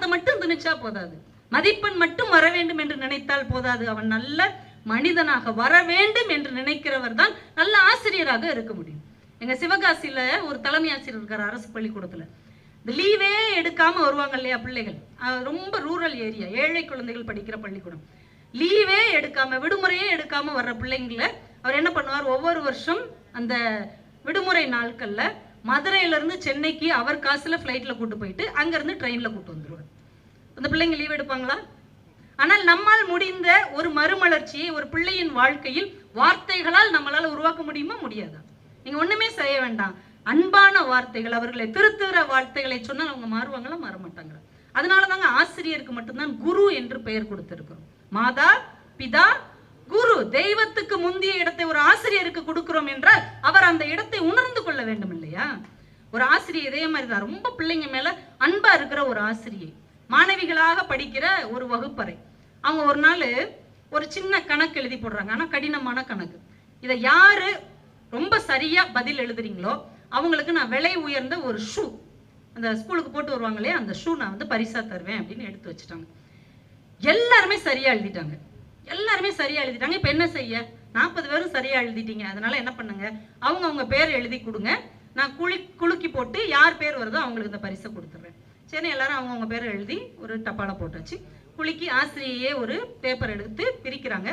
பாடத்தை மட்டும் திணிச்சா போதாது. மதிப்பெண் மட்டும் வர வேண்டும் என்று நினைத்தால் போதாது. அவன் நல்ல மனிதனாக வர வேண்டும் என்று நினைக்கிறவர் தான் நல்ல ஆசிரியராக இருக்க முடியும். எங்க சிவகாசியில ஒரு தலைமை ஆசிரியர் இருக்கார் அரசு பள்ளிக்கூடத்துல. இந்த லீவே எடுக்காம வருவாங்க இல்லையா பிள்ளைகள்? ரொம்ப ரூரல் ஏரியா ஏழை குழந்தைகள் படிக்கிற பள்ளிக்கூடம். லீவே எடுக்காம விடுமுறையே எடுக்காம வர்ற பிள்ளைங்கள அவர் என்ன பண்ணுவார்? ஒவ்வொரு வருஷம் அந்த விடுமுறை நாட்கள்ல மதுரையில இருந்து சென்னைக்கு அவர் காசுல ஃப்ளைட்ல கூட்டு போயிட்டு அங்க இருந்து ட்ரெயின்ல கூட்டு அந்த பிள்ளைங்க லீவ் எடுப்பாங்களா? ஆனால் நம்மால் முடிந்த ஒரு மறுமலர்ச்சியை ஒரு பிள்ளையின் வாழ்க்கையில் வார்த்தைகளால் நம்மளால உருவாக்க முடியுமா? முடியாதா? நீங்க ஒண்ணுமே செய்ய வேண்டாம். அன்பான வார்த்தைகள் அவர்களை திருத்துகிற வார்த்தைகளை சொன்னால் அவங்க மாறுவாங்களா? மாற மாட்டாங்களா அதனால தாங்க ஆசிரியருக்கு மட்டும்தான் குரு என்று பெயர் கொடுத்திருக்கிறோம். மாதா பிதா குரு தெய்வத்துக்கு முந்திய இடத்தை ஒரு ஆசிரியருக்கு கொடுக்கிறோம் என்றால் அவர் அந்த இடத்தை உணர்ந்து கொள்ள வேண்டும் இல்லையா ஒரு ஆசிரியர் இதே மாதிரி தான் ரொம்ப பிள்ளைங்க மேல அன்பா இருக்கிற ஒரு ஆசிரியை. மாணவிகளாக படிக்கிற ஒரு வகுப்பறை. அவங்க ஒரு நாள் ஒரு சின்ன கணக்கு எழுதி போடுறாங்க. ஆனால் கடினமான கணக்கு. இதை யாரு ரொம்ப சரியா பதில் எழுதுறீங்களோ அவங்களுக்கு நான் விலை உயர்ந்த ஒரு ஷூ அந்த ஸ்கூலுக்கு போட்டு வருவாங்க இல்லையா அந்த ஷூ நான் வந்து பரிசா தருவேன் அப்படின்னு எடுத்து வச்சுட்டாங்க. எல்லாருமே சரியா எழுதிட்டாங்க. எல்லாருமே சரியா எழுதிட்டாங்க. இப்போ என்ன செய்ய? நாற்பது பேரும் சரியா எழுதிட்டீங்க. அதனால என்ன பண்ணுங்க? அவங்க அவங்க பேர் எழுதி கொடுங்க. நான் குளி குலுக்கி போட்டு யார் பேர் வருதோ அவங்களுக்கு இந்த பரிசை கொடுத்துட்றேன் சரி எல்லாரும் அவங்க அவங்க எழுதி ஒரு டப்பால போட்டாச்சு. குலுக்கி ஆசிரியையே ஒரு பேப்பர் எடுத்து பிரிக்கிறாங்க.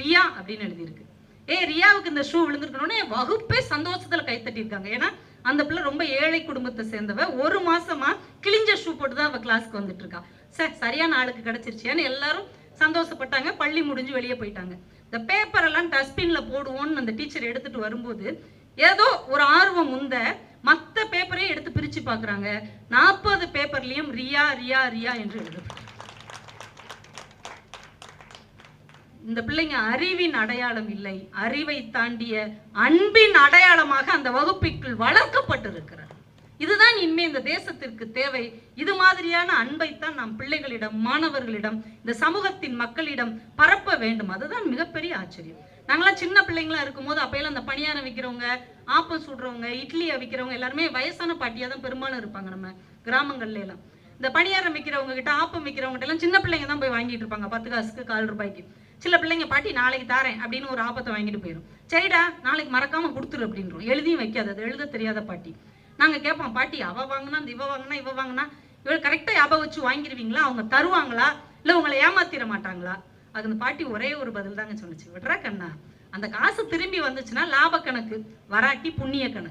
ரியா அப்படின்னு எழுதியிருக்கு. ஏ ரியாவுக்கு இந்த ஷூ விழுந்திருக்கணும்னே வகுப்பே சந்தோஷத்துல கைத்தட்டியிருக்காங்க ஏன்னா அந்த பிள்ளை ரொம்ப ஏழை குடும்பத்தை சேர்ந்தவ. ஒரு மாசமா கிழிஞ்ச ஷூ போட்டு தான் அவ கிளாஸ்க்கு வந்துட்டு இருக்கா சார் சரியான ஆளுக்கு கிடைச்சிருச்சியான்னு எல்லாரும் சந்தோஷப்பட்டாங்க. பள்ளி முடிஞ்சு வெளியே போயிட்டாங்க. இந்த பேப்பர் எல்லாம் டஸ்ட்பின்ல போடுவோம்னு அந்த டீச்சர் எடுத்துட்டு வரும்போது ஏதோ ஒரு பார்க்குறாங்க. நாற்பது பேப்பர்லேயும் ரியா ரியா ரியா என்று எழுதப்பட்டு இந்த பிள்ளைங்க அறிவின் அடையாளம் இல்லை. அறிவை தாண்டிய அன்பின் அடையாளமாக அந்த வகுப்பிற்குள் வளர்க்கப்பட்டிருக்கிறார் இதுதான் இனிமே இந்த தேசத்திற்கு தேவை. இது மாதிரியான அன்பைத்தான் நாம் பிள்ளைகளிடம் மாணவர்களிடம் இந்த சமூகத்தின் மக்களிடம் பரப்ப வேண்டும். அதுதான் மிகப்பெரிய ஆச்சரியம். நாங்களாம் சின்ன பிள்ளைங்களா இருக்கும்போது அப்பையில அந்த பணியாரம் விற்கிறவங்க ஆப்பம் சுடுறவங்க இட்லியை விற்கிறவங்க எல்லாருமே வயசான பாட்டியா தான் பெரும்பாலும் இருப்பாங்க நம்ம கிராமங்கள்ல எல்லாம் இந்த பணியாரம் விற்கிறவங்க கிட்ட ஆப்பம் விற்கிறவங்ககிட்ட எல்லாம் சின்ன பிள்ளைங்க தான் போய் வாங்கிட்டு இருப்பாங்க. பத்து காசுக்கு கால் ரூபாய்க்கு. சில பிள்ளைங்க பாட்டி நாளைக்கு தாரேன் அப்படின்னு ஒரு ஆப்பத்தை வாங்கிட்டு போயிடும் சரிடா நாளைக்கு மறக்காம கொடுத்துரு அப்படின்றோம் எழுதியும் வைக்காது. அது எழுத தெரியாத பாட்டி. நாங்க கேட்போம் பாட்டி அவ வாங்கினா இந்த இவ வாங்கினா இவ வாங்கினா இவள் கரெக்டா ஞாபகம் வச்சு வாங்கிடுவீங்களா அவங்க தருவாங்களா? இல்ல உங்களை ஏமாத்திர மாட்டாங்களா? அது அந்த பாட்டி ஒரே ஒரு பதில் தாங்க சொன்னிச்சு விடுறா கண்ணா. அந்த காசு திரும்பி வந்துச்சுன்னா லாப கணக்கு வராட்டி புண்ணிய கணக்கு.